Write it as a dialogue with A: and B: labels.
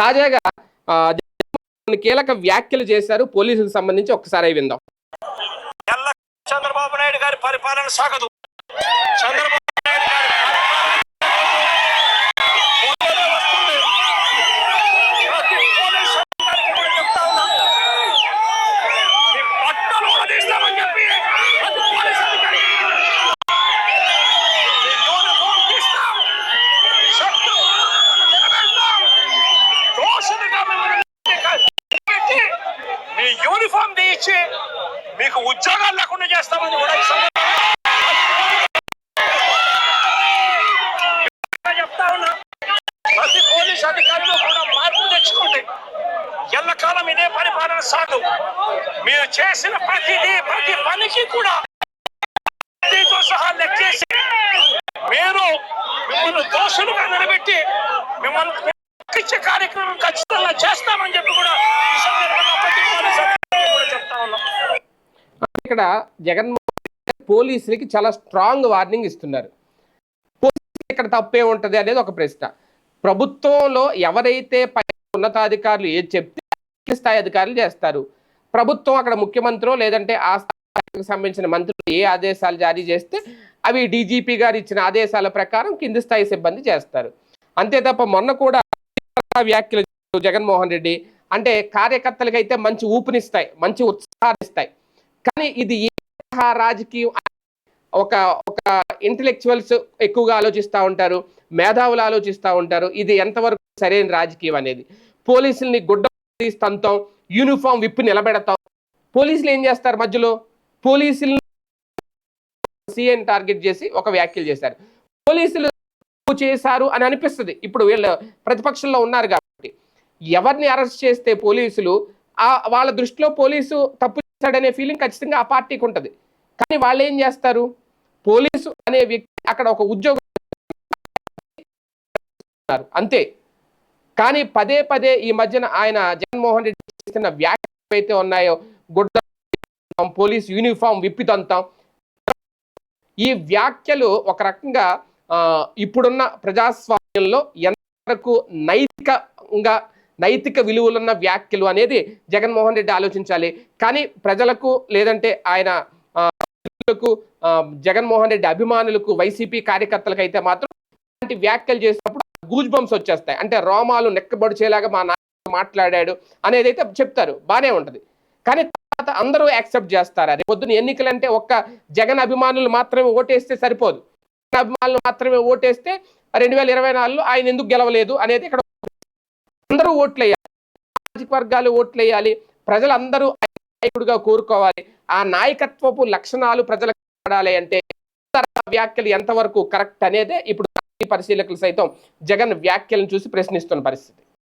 A: తాజాగా కొన్ని కీలక వ్యాఖ్యలు చేశారు. పోలీసులకు సంబంధించి ఒక్కసారి విందాం.
B: చంద్రబాబు నాయుడు గారి పరిపాలన సాగదు. చంద్రబాబు నాయుడు గారి పరిపాలన వస్తుంది. ప్రతి పోలీసు అధికారికి కూడా చెప్తా ఉన్నా. మీ బట్టలు ఉడదీస్తామని చెప్పి ప్రతి పోలీసు అధికారికి మీ యూనిఫామ్ తీస్తాం. శత్రు పాలనను నిలబెడతాం. దోషులుగా మిమ్మల్ని నిలబెట్టి మీ యూనిఫామ్ తీయించి మీకు ఉద్యోగాలు లేకుండా చేస్తామని కూడా చెప్తా ఉన్నా. ప్రతి పోలీస్ అధికారులు కూడా మార్పు తెచ్చుకోండి. ఎల్లకాలం ఇదే పరిపాలన సాగు. మీరు చేసిన ప్రతిదీ ప్రతి పనికి కూడా సహా లెక్కేసి మీరు మిమ్మల్ని దోషులుగా నిలబెట్టి మిమ్మల్ని కార్యక్రమం ఖచ్చితంగా చేస్తామని చెప్పి కూడా ఈ సందర్భంగా ప్రతి పోలీస్ అధికారికి కూడా చెప్తా ఉన్నాం
A: ఇక్కడ జగన్మోహన్ పోలీసులకి చాలా స్ట్రాంగ్ వార్నింగ్ ఇస్తున్నారు. ఇక్కడ తప్పే ఉంటుంది అనేది ఒక ప్రశ్న. ప్రభుత్వంలో ఎవరైతే పై ఉన్నతాధికారులు ఏది చెప్తే స్థాయి అధికారులు చేస్తారు. ప్రభుత్వం అక్కడ ముఖ్యమంత్రి లేదంటే ఆ స్థాయికి సంబంధించిన మంత్రులు ఏ ఆదేశాలు జారీ చేస్తే అవి డీజీపీ గారు ఇచ్చిన ఆదేశాల ప్రకారం కింది స్థాయి సిబ్బంది చేస్తారు. అంతే తప్ప మొన్న కూడా వ్యాఖ్యలు జగన్మోహన్ రెడ్డి అంటే కార్యకర్తలకైతే మంచి ఊపునిస్తాయి మంచి ఉత్సాహాన్ని ఇస్తాయి. కానీ ఇది ఏ తరహా రాజకీయం ఒక ఒక ఇంటలెక్చువల్స్ ఎక్కువగా ఆలోచిస్తూ ఉంటారు మేధావులు ఆలోచిస్తూ ఉంటారు. ఇది ఎంతవరకు సరైన రాజకీయం అనేది? పోలీసుల్ని గుడ్డ స్తంతం యూనిఫామ్ విప్పి నిలబెడతాం. పోలీసులు ఏం చేస్తారు మధ్యలో? పోలీసులు సీఎం టార్గెట్ చేసి ఒక వ్యాఖ్యలు చేశారు. పోలీసులు చేశారు అని అనిపిస్తుంది. ఇప్పుడు వీళ్ళు ప్రతిపక్షంలో ఉన్నారు కాబట్టి. ఎవరిని అరెస్ట్ చేస్తే పోలీసులు ఆ వాళ్ళ దృష్టిలో పోలీసు తప్పు చేశాడనే ఫీలింగ్ ఖచ్చితంగా ఆ పార్టీకి ఉంటుంది. కానీ వాళ్ళు ఏం చేస్తారు? పోలీసు అనే వ్యక్తి అక్కడ ఒక ఉద్యోగం అంతే. కానీ పదే పదే ఈ మధ్యన ఆయన జగన్మోహన్ రెడ్డి చేసిన వ్యాఖ్యలు అయితే ఉన్నాయో గుడ్డ పోలీస్ యూనిఫామ్ విప్పితంతాం ఈ వ్యాఖ్యలు ఒక రకంగా ఇప్పుడున్న ప్రజాస్వామ్యంలో ఎంతవరకు నైతికంగా నైతిక విలువలున్న వ్యాఖ్యలు అనేది జగన్మోహన్ రెడ్డి ఆలోచించాలి. కానీ ప్రజలకు లేదంటే ఆయన జగన్మోహన్ రెడ్డి అభిమానులకు వైసీపీ కార్యకర్తలకు అయితే మాత్రం ఇలాంటి వ్యాఖ్యలు చేసినప్పుడు గూజ్ బంప్స్ వచ్చేస్తాయి. అంటే రోమాలు నెక్కబడిచేలాగా మా నాన్న మాట్లాడాడు అనేది అయితే చెప్తారు. బానే ఉంటది. కానీ తర్వాత అందరూ యాక్సెప్ట్ చేస్తారా రేపు పొద్దున ఎన్నికలంటే ఒక్క జగన్ అభిమానులు మాత్రమే ఓటేస్తే సరిపోదు. జగన్ అభిమానులు మాత్రమే ఓటేస్తే రెండు వేల ఇరవై నాలుగులో ఆయన ఎందుకు గెలవలేదు అనేది ఇక్కడ అందరూ ఓట్లు వేయాలి సామాజిక వర్గాలు ఓట్లు వేయాలి ప్రజలందరూ ఆయన నాయకుడిగా కోరుకోవాలి. ఆ నాయకత్వపు లక్షణాలు ప్రజలకు పడాలి అంటే వ్యాఖ్యలు ఎంతవరకు కరెక్ట్ అనేదే ఇప్పుడు పరిశీలకులు సైతం జగన్ వ్యాఖ్యలను చూసి ప్రశ్నిస్తున్న పరిస్థితి.